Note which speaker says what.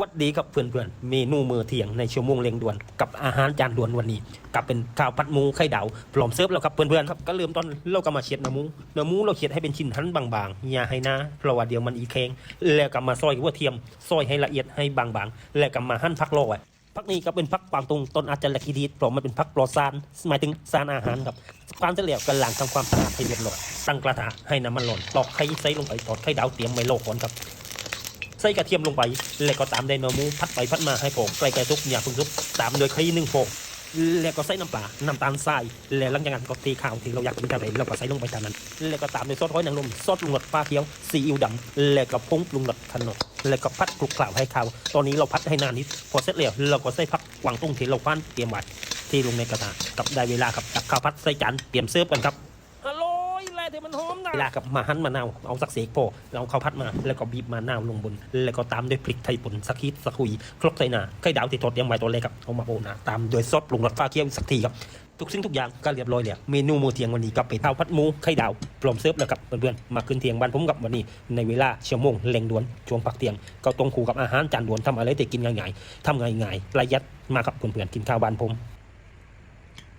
Speaker 1: วัดดีครับเพื่อนๆเมนูมือเที่ยงในชั่วโมงเร่งด่วน กับอาหารจานด่วนวันนี้กับเป็นข้าวผัดหมูไข่ดาวพร้อมเสิร์ฟแล้วครับเพื่อนๆครับก็เริ่มต้นเราก็มาเช็ดเนื้อมูเนื้อมูเราเช็ดให้เป็นชิ้นหั่นบางๆอย่าให้นาเพราะว่าเดี๋ยวมันอีแข็งแล้วก็มาซอยหัวเทียมซอยให้ละเอียดให้บางๆ แล้วก็มาหั่นผักโรยผักนี้ก็เป็นผักปางตุงต้นอาจจะละกีดีดเพราะมันเป็นผักปลอดสารหมายถึงสารอาหารครับความเฉลียวกันหลังทำความสะอาดให้เรียบร้อยตั้งกระทะให้น้ำมันร้อนตอกไข่ใส่ลงไปทอดไข่ดาวเตรียมไว้โลก่อนครับ ใส่กระเทียมลงไป แล้วก็ตามด้วยเนื้อหมูพัดไปพัดมาให้ผงใกลๆทุกอย่าเพึ่งทุบตามโด้วยไข่หนึ่งผงแล้วก็ใส่น้ำปลา น้ำตาลทราย แล้วหลังจากนั้นก็ตีข้าวที่เราอยากกินกันไปเราก็ใส่ลงไปตามนั้น แล้วก็ตามด้วยซอสหอยนางรมซอสปรุงรสปลาเขียว ซีอิ๊วดำ แล้วก็ผงปรุงรสขนมแล้วก็พัดคลุกเคล้าให้เข้า ตอนนี้เราพัดให้นานนิด พอเสร็จแล้วเราก็ใส่ผักกวางตุ้งที่เราพันเตรียมไว้ที่ลงในกระทะกับได้เวลาครับตักข้าวพัดใส่จาน เตรียมเสิร์ฟกันครับ ที่มันหอมนะเวลากับมาหั่นมะนาวเอาสักเสกพอแล้วเอาข้าวพัดมาแล้วก็บีบมะนาวลงบน แล้วก็ตามด้วยพริกไทยป่นสักฮิตสักคุยครกใส่หนาไข่ดาวที่ทอดเตรียมไว้ตัวแรกครับเอามาโปะหนาตามด้วยซอสปรุงรสฟ้าเคี่ยวสักทีครับทุกสิ่งทุกอย่างก็เรียบร้อยแล้วเมนูมื้อเที่ยงวันนี้ก็เป็นข้าวผัดหมูไข่ดาวพร้อมเสิร์ฟแล้วครับเพื่อนๆมาขึ้นเที่ยงบ้านผมกับวันนี้ ในเวลาชั่วโมงเร่งด่วนช่วงพักเที่ยง ก็ตรงคู่กับอาหารจานด่วนทำอะไรแต่กินง่ายๆทำง่ายๆประหยัดมาครับเพื่อนๆกินข้าวบ้านผม